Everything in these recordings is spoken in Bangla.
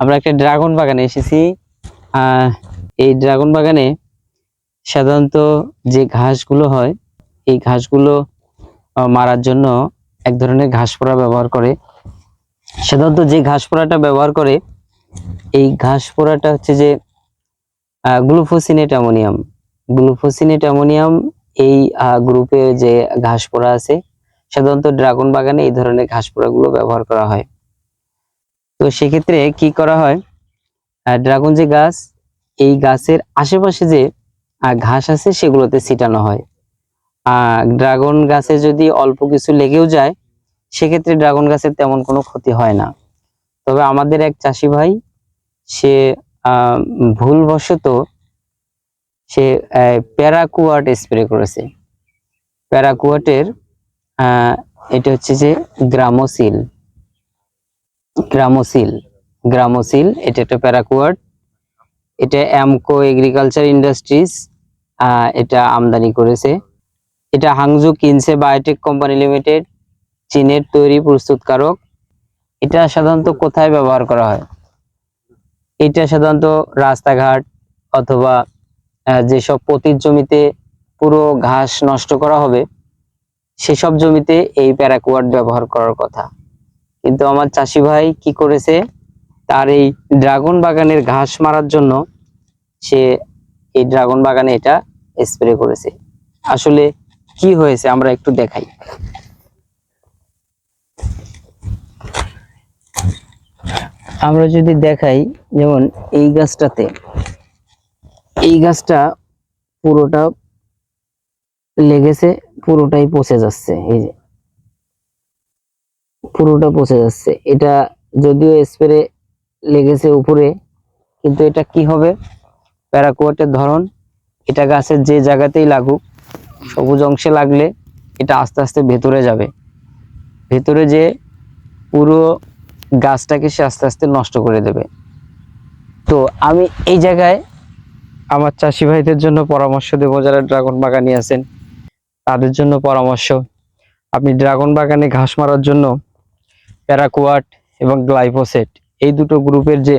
আমরা একটা ড্রাগন বাগানে এসেছি। এই ড্রাগন বাগানে সাধারণত যে ঘাসগুলো হয়, এই ঘাসগুলো মারার জন্য এক ধরনের ঘাস পোড়া ব্যবহার করে। সাধারণত যে ঘাস পোড়াটা ব্যবহার করে, এই ঘাস পোড়াটা হচ্ছে যে গ্লুফোসিনেট অ্যামোনিয়াম। গ্লুফোসিনেট অ্যামোনিয়াম এই গ্রুপে যে ঘাস পোড়া আছে, সাধারণত ড্রাগন বাগানে এই ধরনের ঘাস পোড়াগুলো ব্যবহার করা হয়। তো সেক্ষেত্রে কি করা হয়? ড্রাগন যে গাছ, এই গাছের আশেপাশে যে ঘাস আছে সেগুলোতে ছিটানো হয়। ড্রাগন গাছে যদি অল্প কিছু লেগেও যায়, সেক্ষেত্রে ড্রাগন গাছের তেমন কোনো ক্ষতি হয় না। তবে আমাদের এক চাষি ভাই, সে ভুলবশত সে প্যারাকুয়াট স্প্রে করেছে। প্যারাকুয়াটের এটা হচ্ছে যে গ্রামোসিল। গ্রামোসিল। গ্রামোসিল, এটা একটা প্যারাকুয়াট এটা অ্যামকো এগ্রিকালচার ইন্ডাস্ট্রিজ এটা আমদানি করেছে। এটা হাংজু কিনসে বায়োটেক কোম্পানি লিমিটেড, চীনের তৈরি প্রস্তুতকারক। এটা সাধারণত কোথায় ব্যবহার করা হয়? এটা সাধারণত রাস্তাঘাট অথবা যেসব পতির জমিতে পুরো ঘাস নষ্ট করা হবে, সেসব জমিতে এই প্যারাকুয়াট ব্যবহার করার কথা। কিন্তু আমার চাষি ভাই কি করেছে? তার এই ড্রাগন বাগানের ঘাস মারার জন্য সে এই ড্রাগন বাগানে এটা স্প্রে করেছে। আসলে কি হয়েছে আমরা একটু দেখাই। আমরা যদি দেখাই, যেমন এই গাছটাতে, এই গাছটা পুরোটা লেগেছে, পুরোটাই পচে যাচ্ছে, এই যে। পুরোটা পচে যাচ্ছে। এটা যদিও স্প্রে লেগেছে উপরে, কিন্তু এটা কি হবে? প্যারাকুয়াটের ধরন, এটা গাছের যে জায়গাতেই লাগুক, সবুজ অংশে লাগলে এটা আস্তে আস্তে ভেতরে যাবে। ভেতরে যে পুরো গাছটাকে সে আস্তে আস্তে নষ্ট করে দেবে। তো আমি এই জায়গায় আমার চাষি ভাইদের জন্য পরামর্শ দেবো, যারা ড্রাগন বাগানে আছেন, তাদের জন্য পরামর্শ। আপনি ড্রাগন বাগানে ঘাস মারার জন্য প্যারাকুয়াট এবং গ্লাইফোসেট। এই দুটো গ্রুপের যে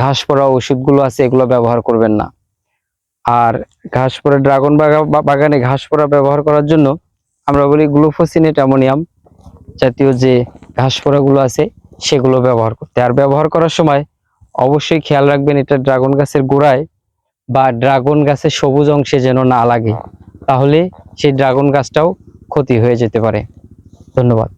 ঘাস পড়া ওষুধগুলো আছে, এগুলো ব্যবহার করবেন না। আর ঘাস পড়া, ড্রাগন বাগানে ঘাস পড়া ব্যবহার করার জন্য আমরা বলি গ্লুফোসিনেট অ্যামোনিয়াম জাতীয় যে ঘাস পোড়াগুলো আছে, সেগুলো ব্যবহার করতে। আর ব্যবহার করার সময় অবশ্যই খেয়াল রাখবেন, এটা ড্রাগন গাছের গোড়ায় বা ড্রাগন গাছের সবুজ অংশে যেন না লাগে, তাহলে সেই ড্রাগন গাছটাও ক্ষতি হয়ে যেতে পারে। ধন্যবাদ।